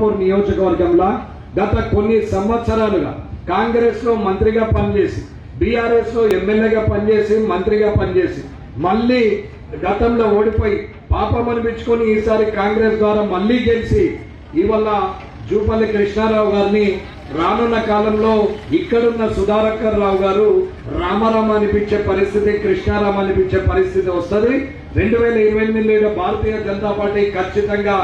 పిఠాపూర్ నియోజకవర్గంలో గత కొన్ని సంవత్సరాలుగా కాంగ్రెస్లో మంత్రిగా పనిచేసి బీఆర్ఎస్లో ఎమ్మెల్యేగా పనిచేసి మంత్రిగా పనిచేసి మళ్ళీ గతంలో ఓడిపోయి పాపం అనిపించుకొని ఈసారి కాంగ్రెస్ ద్వారా మళ్ళీ గెలిచి ఇవాళ జూపల్లి కృష్ణారావు గారిని రానున్న కాలంలో ఇక్కడున్న సుధాకర్ రావు గారు రామారామ అనిపించే పరిస్థితి కృష్ణారామ అనిపించే పరిస్థితి వస్తుంది. రెండు వేల ఇరవై ఎనిమిదిలో భారతీయ జనతా పార్టీ ఖచ్చితంగా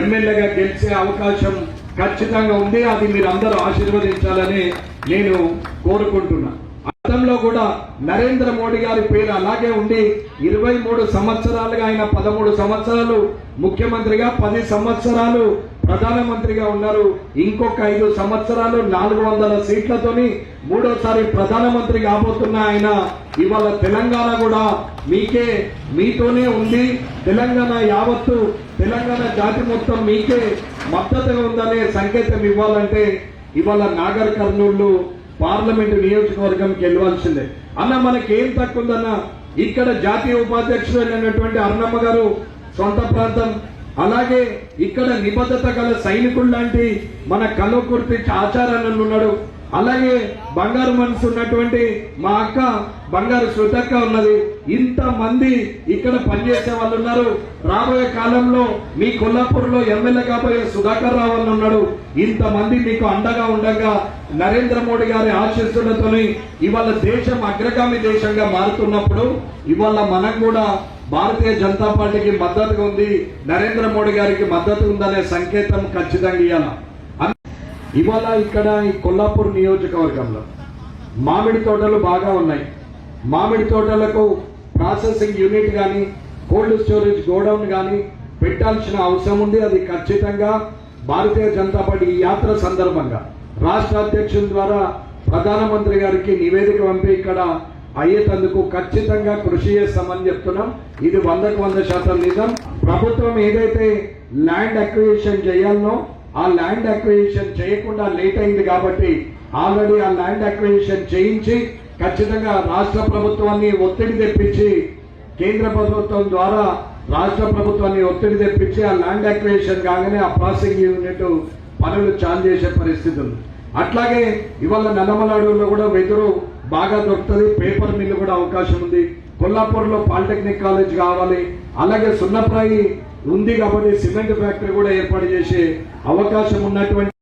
ఎమ్మెల్యేగా గెలిచే అవకాశం ఖచ్చితంగా ఉంది. అది మీరు అందరూ ఆశీర్వదించాలని నేను కోరుకుంటున్నా. గతంలో కూడా నరేంద్ర మోడీ గారి పేరు అలాగే ఉండి ఇరవై మూడు సంవత్సరాలుగా ఆయన పదమూడు సంవత్సరాలు ముఖ్యమంత్రిగా పది సంవత్సరాలు ప్రధానమంత్రిగా ఉన్నారు. ఇంకొక ఐదు సంవత్సరాలు నాలుగు వందల సీట్లతోని మూడోసారి ప్రధానమంత్రి కాబోతున్న ఆయన ఇవాళ తెలంగాణ కూడా మీకే మీతోనే ఉంది. తెలంగాణ యావత్తు తెలంగాణ జాతి మొత్తం మీకే మద్దతుగా ఉందనే సంకేతం ఇవ్వాలంటే ఇవాళ నాగర్ కర్నూలు పార్లమెంటు నియోజకవర్గంకి వెళ్ళవలసిందే అన్న మనకేం తక్కువ ఉందన్న ఇక్కడ జాతీయ ఉపాధ్యక్షుడైనటువంటి అర్ణమ్మ గారు సొంత ప్రాంతం. అలాగే ఇక్కడ నిబద్ధత గల సైనికుడు లాంటి మన కల్వకుర్తి ఆచారాన్ని ఉన్నాడు. అలాగే బంగారు మనసు ఉన్నటువంటి మా అక్క బంగారు శృతక్క ఉన్నది. ఇంత మంది ఇక్కడ పనిచేసే వాళ్ళు ఉన్నారు. రాబోయే కాలంలో మీ కొల్లాపూర్లో ఎమ్మెల్యే కాబోయే సుధాకర్ రావు అని ఉన్నాడు. ఇంతమంది మీకు అండగా ఉండగా నరేంద్ర మోడీ గారి ఆశీస్సులతోని ఇవాళ దేశం అగ్రగామి దేశంగా మారుతున్నప్పుడు ఇవాళ మనకు కూడా భారతీయ జనతా పార్టీకి మద్దతుగా ఉంది. నరేంద్ర మోడీ గారికి మద్దతు ఉందనే సంకేతం ఖచ్చితంగా ఇవ్వాలి ఇవాళ ఇక్కడ ఈ కొల్లాపూర్ నియోజకవర్గంలో మామిడి తోటలు బాగా ఉన్నాయి. మామిడి తోటలకు ప్రాసెసింగ్ యూనిట్ కానీ కోల్డ్ స్టోరేజ్ గోడౌన్ కానీ పెట్టాల్సిన అవసరం ఉంది. అది ఖచ్చితంగా భారతీయ జనతా పార్టీ ఈ యాత్ర సందర్భంగా రాష్ట్ర అధ్యక్షుల ద్వారా ప్రధానమంత్రి గారికి నివేదిక పంపి ఇక్కడ అయ్యేటందుకు ఖచ్చితంగా కృషి చేస్తామని చెప్తున్నాం. ఇది వందకు వంద శాతం నిజం. ప్రభుత్వం ఏదైతే ల్యాండ్ అక్విజిషన్ చేయాలనో ఆ ల్యాండ్ అక్విజిషన్ చేయకుండా లేట్ అయింది కాబట్టి ఆల్రెడీ ఆ ల్యాండ్ అక్విజిషన్ చేయించి ఖచ్చితంగా రాష్ట్ర ప్రభుత్వాన్ని ఒత్తిడి తెప్పించి కేంద్ర ప్రభుత్వం ద్వారా రాష్ట్ర ప్రభుత్వాన్ని ఒత్తిడి తెప్పించి ఆ ల్యాండ్ అక్విజిషన్ కాగానే ఆ ప్రాసెసింగ్ యూనిట్ పనులు చాన్ చేసే పరిస్థితి ఉంది. అట్లాగే ఇవాళ నల్లమల అడవుల్లో కూడా వెదురు బాగా దొరుకుతుంది. పేపర్ మిల్లు కూడా అవకాశం ఉంది. కొల్లాపూర్లో పాలిటెక్నిక్ కాలేజ్ కావాలి. అలాగే సున్నప్రాయి ఉంది కాబట్టి సిమెంట్ ఫ్యాక్టరీ కూడా ఏర్పాటు చేసే అవకాశం ఉన్నటువంటి